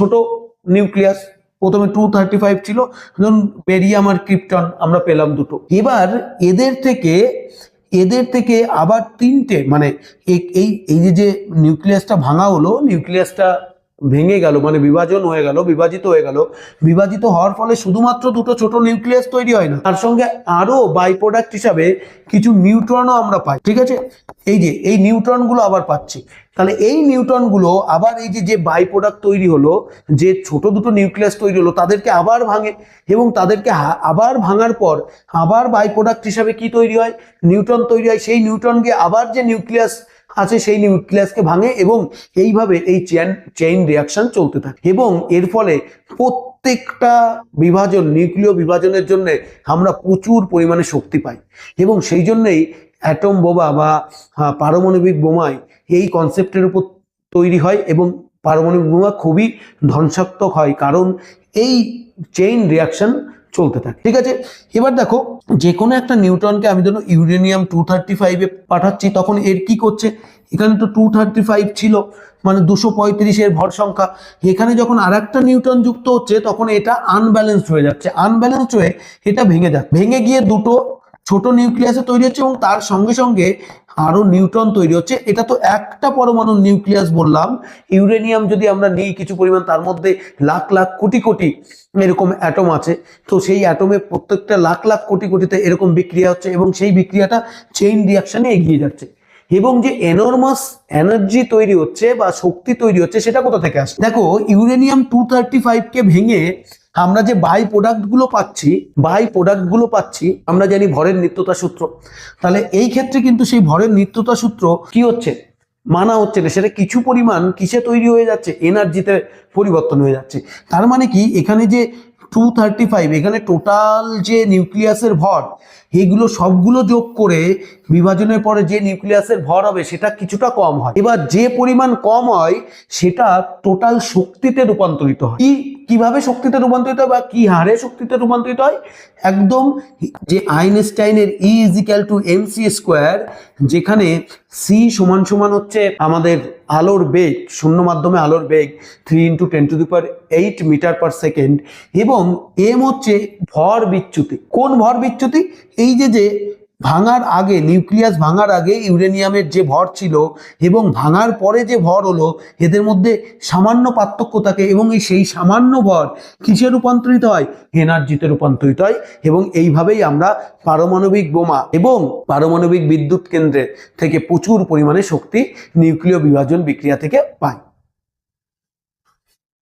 ছোট নিউক্লিয়াস, প্রথমে two thirty five ছিল ধরুন বেরিয়াম আর ক্রিপ্টন আমরা পেলাম দুটো। এবার এদের থেকে এদের থেকে আবার তিনটে মানে এই এই যে নিউক্লিয়াসটা ভাঙা হলো, নিউক্লিয়াসটা ভেঙে গেল মানে বিভাজন হয়ে গেল, বিভাজিত হয়ে গেল। বিভাজিত হওয়ার ফলে শুধুমাত্র দুটো ছোট নিউক্লিয়াস তৈরি হয় না, তার সঙ্গে আরও বাই প্রোডাক্ট হিসাবে কিছু নিউট্রনও আমরা পাই, ঠিক আছে? এই যে, এই নিউট্রনগুলো আবার পাচ্ছি। তাহলে এই নিউট্রনগুলো আবার এই যে যে বাই প্রোডাক্ট তৈরি হলো, যে ছোট দুটো নিউক্লিয়াস তৈরি হলো, তাদেরকে আবার ভাঙে এবং তাদেরকে আবার ভাঙার পর আবার বাই প্রোডাক্ট হিসাবে কি তৈরি হয়? নিউট্রন তৈরি হয়। সেই নিউট্রনকে আবার যে নিউক্লিয়াস আছে সেই নিউক্লিয়াসকে ভাঙে এবং এইভাবে এই চেন চেইন রিয়াকশন চলতে থাকে। এবং এর ফলে প্রত্যেকটা বিভাজন নিউক্লিয় বিভাজনের জন্য আমরা প্রচুর পরিমাণে শক্তি পাই। এবং সেই জন্যই অ্যাটম বোমা বা পারমাণবিক বোমায় এই কনসেপ্টের উপর তৈরি হয় এবং পারমাণবিক বোমা খুবই ধ্বংসাত্মক হয় কারণ এই চেইন রিয়াকশন চলতে থাকে। ঠিক আছে? এবার দেখো যে কোনো একটা নিউট্রনকে আমি ধরুন ইউরেনিয়াম টু থার্টি ফাইভে পাঠাচ্ছি, তখন এর কি করছে? এখানে তো টু থার্টি ফাইভ ছিল মানে দুশো পঁয়ত্রিশের ভর সংখ্যা। এখানে যখন আর একটা নিউটন যুক্ত হচ্ছে, তখন এটা আনব্যালেন্সড হয়ে যাচ্ছে। আনব্যালেন্সড হয়ে এটা ভেঙে যাচ্ছে। ভেঙে গিয়ে দুটো ছোট নিউক্লিয়াসে তৈরি হচ্ছে এবং তার সঙ্গে সঙ্গে আরও নিউট্রন তৈরি হচ্ছে। এটা তো একটা পরমাণু নিউক্লিয়াস বললাম। ইউরেনিয়াম যদি আমরা নিই কিছু পরিমাণ, তার মধ্যে লাখ লাখ কোটি কোটি এরকম অ্যাটম আছে। তো সেই অ্যাটমে প্রত্যেকটা লাখ লাখ কোটি কোটিতে এরকম বিক্রিয়া হচ্ছে এবং সেই বিক্রিয়াটা চেইন রিয়াকশনে এগিয়ে যাচ্ছে। এবং যে এনর্মাস এনার্জি তৈরি হচ্ছে বা শক্তি তৈরি হচ্ছে, সেটা কোথা থেকে আসছে? দেখো ইউরেনিয়াম টু থার্টি ফাইভকে ভেঙে আমরা যে বাই প্রোডাক্টগুলো পাচ্ছি বাই প্রোডাক্টগুলো পাচ্ছি, আমরা জানি ভরের নিত্যতা সূত্র। তাহলে এই ক্ষেত্রে কিন্তু সেই ভরের নিত্যতা সূত্র কি হচ্ছে? মানা হচ্ছে না। সেটা কিছু পরিমাণ কিসে তৈরি হয়ে যাচ্ছে? এনার্জিতে পরিবর্তন হয়ে যাচ্ছে। তার মানে কি? এখানে যে টু থার্টি ফাইভ এখানে টোটাল যে নিউক্লিয়াসের ভর, এগুলো সবগুলো যোগ করে বিভাজনের পরে যে নিউক্লিয়াসের ভর হবে, সেটা কিছুটা কম হয়। এবার যে পরিমাণ কম হয়, সেটা টোটাল শক্তিতে রূপান্তরিত হয়। কি কীভাবে শক্তিতে রূপান্তরিত হয় বা কি হারে শক্তিতে রূপান্তরিত হয়? একদম যে আইনস্টাইনের E is equal to M C square যেখানে সি সমান সমান হচ্ছে আমাদের আলোর বেগ, শূন্য মাধ্যমে আলোর বেগ three into ten to the power eight metre per second এবং এম হচ্ছে ভর বিচ্যুতি। কোন ভর বিচ্যুতি? এই যে যে ভাঙার আগে, নিউক্লিয়াস ভাঙার আগে ইউরেনিয়ামের যে ভর ছিল এবং ভাঙার পরে যে ভর হলো, এদের মধ্যে সামান্য পার্থক্য থাকে এবং এই সেই সামান্য ভর কিসে রূপান্তরিত হয়? এনার্জিতে রূপান্তরিত হয় এবং এইভাবেই আমরা পারমাণবিক বোমা এবং পারমাণবিক বিদ্যুৎ কেন্দ্রের থেকে প্রচুর পরিমাণে শক্তি নিউক্লিয় বিভাজন বিক্রিয়া থেকে পাই।